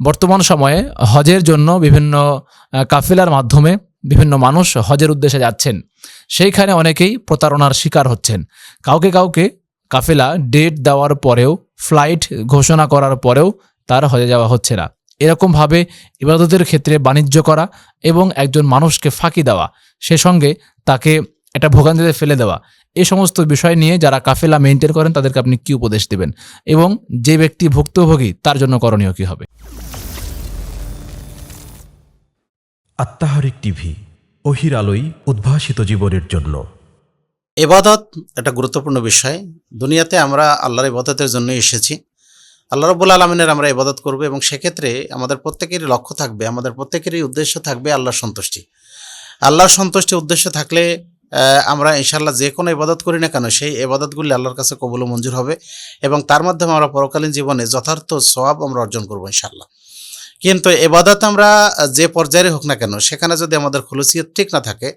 বর্তমান সময়ে হজের জন্য বিভিন্ন কাফেলার মাধ্যমে বিভিন্ন মানুষ হজের উদ্দেশ্যে যাচ্ছেন। সেইখানে অনেকেই প্রতারণার শিকার হচ্ছেন। কাউকে কাউকে কাফেলা ডেট দেওয়ার পরেও, ফ্লাইট ঘোষণা করার পরেও তার হজে যাওয়া হচ্ছে না। এরকমভাবে ইবাদতের ক্ষেত্রে বাণিজ্য করা এবং একজন মানুষকে ফাঁকি দেওয়া, সে সঙ্গে তাকে একটা ভোগান্তিতে ফেলে দেওয়া এই সমস্ত বিষয় নিয়ে যারা কাফেলা মেনটেন করেন তাদেরকে আপনি কি উপদেশ দেবেন? এবং যে ব্যক্তি ভুক্তভোগী তার জন্য করণীয় কি হবে? আত্মাহারিক টিভি অহির আলোই উদ্ভাসিত জীবনের জন্য। এবাদত একটা গুরুত্বপূর্ণ বিষয়। দুনিয়াতে আমরা আল্লাহর ইবাদতের জন্য এসেছি। আল্লাহ রব্বুল আলমিনের আমরা ইবাদত করব এবং সেক্ষেত্রে আমাদের প্রত্যেকেরই লক্ষ্য থাকবে আমাদের প্রত্যেকেরই উদ্দেশ্য থাকবে আল্লাহর সন্তুষ্টি। আল্লাহর সন্তুষ্টি উদ্দেশ্য থাকলে আমরা ইনশাল্লাহ যে কোনো ইবাদত করি না কেন, সেই ইবাদতগুলি আল্লাহর কাছে কবুল মঞ্জুর হবে এবং তার মাধ্যমে আমরা পরকালীন জীবনে যথার্থ সওয়াব আমরা অর্জন করব ইনশাল্লাহ কিন্তু এবাদত আমরা যে পর্যায়ে হোক না কেন, সেখানে যদি আমাদের খুলুসিয়ত ঠিক না থাকে,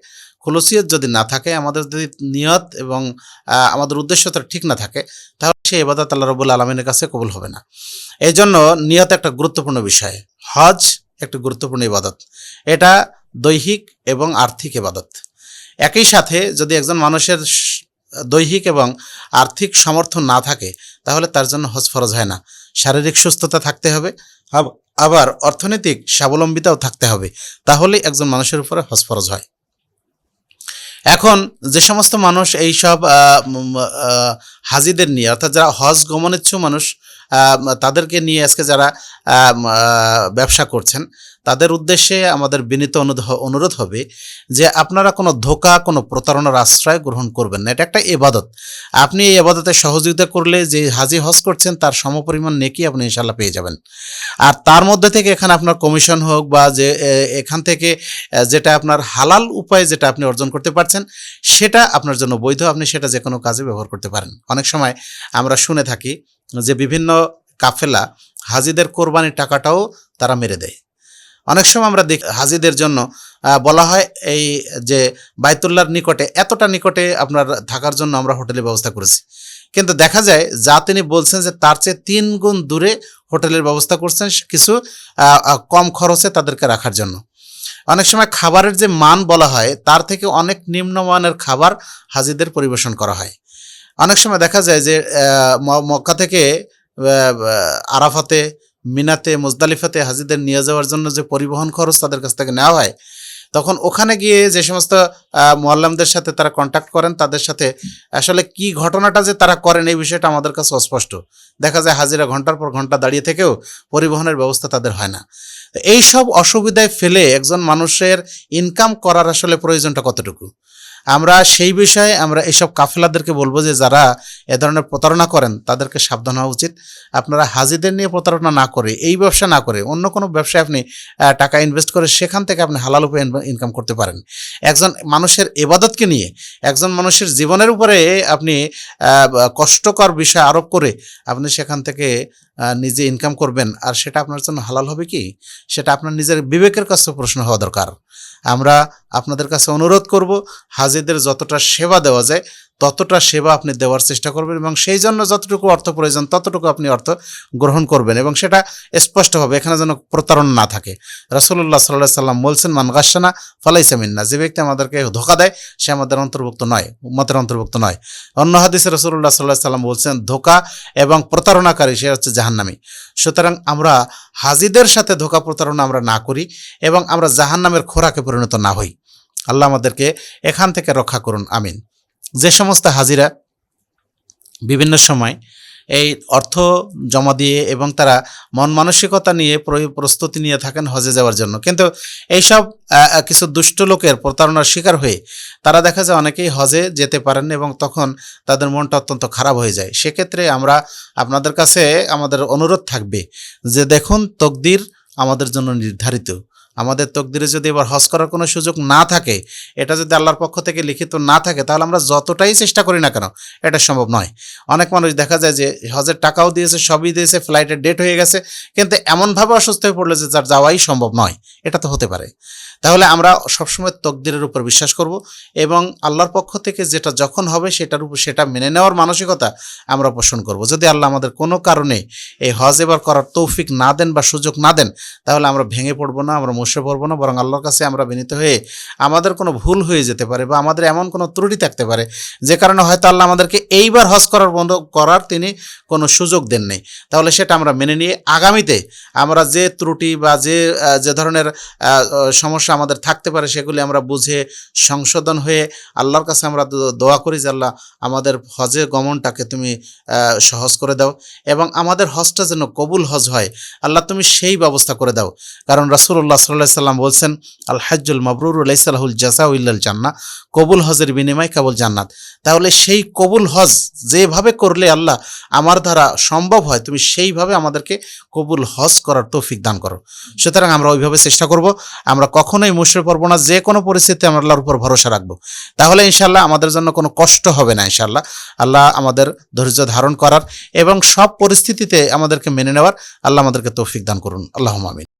খুলুসিয়ত যদি না থাকে, আমাদের যদি নিয়ত এবং আমাদের উদ্দেশ্যটা ঠিক না থাকে, তাহলে সেই এবাদত আল্লাহ রবুল আলমিনের কাছে কবুল হবে না। এই জন্য নিয়ত একটা গুরুত্বপূর্ণ বিষয়, হজ একটা গুরুত্বপূর্ণ ইবাদত। এটা দৈহিক এবং আর্থিক ইবাদত একই সাথে যদি একজন মানুষের দৈহিক এবং আর্থিক সমর্থন না থাকে, তাহলে তার জন্য হজ ফরজ হয় না। শারীরিক সুস্থতা থাকতে হবে আবার অর্থনৈতিক স্বাবলম্বিতাও থাকতে হবে। তাহলেই একজন মানুষের উপরে হজ ফরজ হয়। এখন যে সমস্ত মানুষ এই সব হাজিদের নিয়ে, অর্থাৎ যারা হজ গমনেচ্ছু মানুষ তাদেরকে নিয়ে আজকে যারা ব্যবসা করছেন, তাদের উদ্দেশ্যে আমাদের বিনীত অনুরোধ হবে যে আপনারা কোনো ধোকা, কোনো প্রতারণার আশ্রয় গ্রহণ করবেন না। এটা একটা এবাদত। আপনি এই এবাদতে সহযোগিতা করলে যে হাজি হজ করছেন, তার সমপরিমাণ নেকি আপনি ইনশাল্লাহ পেয়ে যাবেন। আর তার মধ্যে থেকে এখানে আপনার কমিশন হোক বা যে এখান থেকে যেটা আপনার হালাল উপায়ে যেটা আপনি অর্জন করতে পারছেন, সেটা আপনার জন্য বৈধ। আপনি সেটা যে কোনো কাজে ব্যবহার করতে পারেন। অনেক সময় আমরা শুনে থাকি যে বিভিন্ন কাফেলা হাজিদের কোরবানির টাকাটাও তারা মেরে দেয়। অনেক সময় আমরা দেখি হাজিদের জন্য বলা হয় এই যে বাইতুল্লার নিকটে, এতটা নিকটে আপনার থাকার জন্য আমরা হোটেলের ব্যবস্থা করেছি। কিন্তু দেখা যায়, যা তিনি বলছেন যে তার চেয়ে তিন গুণ দূরে হোটেলের ব্যবস্থা করছেন, কিছু কম খরচে তাদেরকে রাখার জন্য। অনেক সময় খাবারের যে মান বলা হয়, তার থেকে অনেক নিম্নমানের খাবার হাজিদের পরিবেশন করা হয়। অনেক সময় দেখা যায় যে মক্কা থেকে আরাফাতে, মিনাতে, মুজদালিফাতে হাজিদের নিয়ে যাওয়ার জন্য যে পরিবহন খরচ তাদের কাছ থেকে নেওয়া হয়, তখন ওখানে গিয়ে যে সমস্ত মোয়াল্লামদের সাথে তারা কন্ট্যাক্ট করেন, তাদের সাথে আসলে কি ঘটনাটা যে তারা করেন এই বিষয়টা আমাদের কাছে অস্পষ্ট। দেখা যায় হাজিরা ঘণ্টার পর ঘণ্টা দাঁড়িয়ে থেকেও পরিবহনের ব্যবস্থা তাদের হয় না। এই সব অসুবিধায় ফেলে একজন মানুষের ইনকাম করার আসলে প্রয়োজনটা কতটুকু? আমরা সেই বিষয়ে আমরা এইসব কাফেলাদেরকে বলব যে যারা এ ধরনের প্রতারণা করেন, তাদেরকে সাবধান হওয়া উচিত। আপনারা হাজিদের নিয়ে প্রতারণা না করে, এই ব্যবসা না করে, অন্য কোনো ব্যবসায় আপনি টাকা ইনভেস্ট করে সেখান থেকে আপনি হালাল উপায়ে ইনকাম করতে পারেন। একজন মানুষের এবাদতকে নিয়ে, একজন মানুষের জীবনের উপরে আপনি কষ্টকর বিষয় আরোপ করে আপনি সেখান থেকে নিজে ইনকাম করবেন, আর সেটা আপনার জন্য হালাল হবে কি? সেটা আপনার নিজের বিবেকের কাছে প্রশ্ন হওয়া দরকার। আমরা আপনাদের কাছে অনুরোধ করব, হাজিদের যতটা সেবা দেওয়া যায় ততটা সেবা আপনি দেওয়ার চেষ্টা করবেন এবং সেই জন্য যতটুকু অর্থ প্রয়োজন, ততটুকু আপনি অর্থ গ্রহণ করবেন এবং সেটা স্পষ্টভাবে এখানে যেন প্রতারণা না থাকে। রসুল্লাহ সাল্লাহ সাল্লাম বলছেন, মান গাসানা ফালাইসা মিন্না। যে ব্যক্তি আমাদেরকে ধোকা দেয়, সে আমাদের অন্তর্ভুক্ত নয়, উম্মতের অন্তর্ভুক্ত নয়। অন্য হাদিসে রসুল্লাহ সাল্লাহ সাল্লাম বলছেন, ধোকা এবং প্রতারণাকারী, সে হচ্ছে জাহান্নামী। সুতরাং আমরা হাজিদের সাথে ধোকা প্রতারণা আমরা না করি এবং আমরা জাহান্নামের খোরাকে পরিণত না হই। আল্লাহ আমাদেরকে এখান থেকে রক্ষা করুন, আমিন। যে সমস্ত হাজিরা বিভিন্ন সময় এই অর্থ জমা দিয়ে এবং তারা মন মানসিকতা নিয়ে প্রস্তুতি নিয়ে থাকেন হজে যাওয়ার জন্য। কিন্তু এইসব কিছু দুষ্ট লোকের প্রতারণার শিকার হয়ে তারা দেখা যায় অনেকেই হজে যেতে পারেন এবং তখন তাদের মনটা অত্যন্ত খারাপ হয়ে যায়। সেক্ষেত্রে আমরা আপনাদের কাছে আমাদের অনুরোধ থাকবে যে দেখুন তকদির আমাদের জন্য নির্ধারিত। আমাদের তকদিরে যদি এবার হজ করার কোনো সুযোগ না থাকে, এটা যদি আল্লাহর পক্ষ থেকে লিখিত না থাকে, তাহলে আমরা যতটাই চেষ্টা করি না কেন, এটা সম্ভব নয়। অনেক মানুষ দেখা যায় যে হজের টাকাও দিয়েছে, সবই দিয়েছে, ফ্লাইটের ডেট হয়ে গেছে, কিন্তু এমনভাবে অসুস্থ হয়ে পড়ল যে যার যাওয়াই সম্ভব নয়, এটা তো হতে পারে। তাহলে আমরা সবসময় তকদিরের উপর বিশ্বাস করব এবং আল্লাহর পক্ষ থেকে যেটা যখন হবে সেটার উপর, সেটা মেনে নেওয়ার মানসিকতা আমরা পোষণ করব। যদি আল্লাহ আমাদের কোনো কারণে এই হজ এবার করার তৌফিক না দেন বা সুযোগ না দেন, তাহলে আমরা ভেঙে পড়ব না, আমরা মুশে পড়ব না, বরং আল্লাহর কাছে আমরা বিনীত হয়ে আমাদের কোনো ভুল হয়ে যেতে পারে বা আমাদের এমন কোনো ত্রুটি থাকতে পারে, যে কারণে হয়তো আল্লাহ আমাদেরকে এইবার হজ করার বন্ধ করার তিনি কোনো সুযোগ দেন নেই। তাহলে সেটা আমরা মেনে নিয়ে আগামীতে আমরা যে ত্রুটি বা যে যে ধরনের সমস্যা আমাদের থাকতে পারে সেগুলি আমরা বুঝে সংশোধন হয়ে আল্লাহর কাছে আমরা দোয়া করি যে আল্লাহ আমাদের হজের গমনটাকে তুমি সহজ করে দাও এবং আমাদের হজটা যেন কবুল হজ হয়, আল্লাহ তুমি সেই ব্যবস্থা করে দাও। কারণ রাসুল্লাহ সাল্লাহ বলছেন আল হাজ্জুল মাবরুর আলাইসাল্লাহুল জাসা উল্লাল জান্না কবুল হজের বিনিময় কেবল জান্নাত। তাহলে সেই কবুল হজ যেভাবে করলে আল্লাহ আমার দ্বারা সম্ভব হয়, তুমি সেইভাবে আমাদেরকে কবুল হজ করার তৌফিক দান করো। সুতরাং আমরা ওইভাবে চেষ্টা করব, আমরা কখনোই মুশরে পড়ব না, যে কোনো পরিস্থিতিতে আমরা আল্লাহর উপর ভরসা রাখব। তাহলে ইনশাল্লাহ আমাদের জন্য কোনো কষ্ট হবে না ইনশাল্লাহ আল্লাহ আমাদের ধৈর্য ধারণ করার এবং সব পরিস্থিতিতে আমাদেরকে মেনে নেওয়ার আল্লাহ আমাদেরকে তৌফিক দান করুন। আল্লাহ আমিন।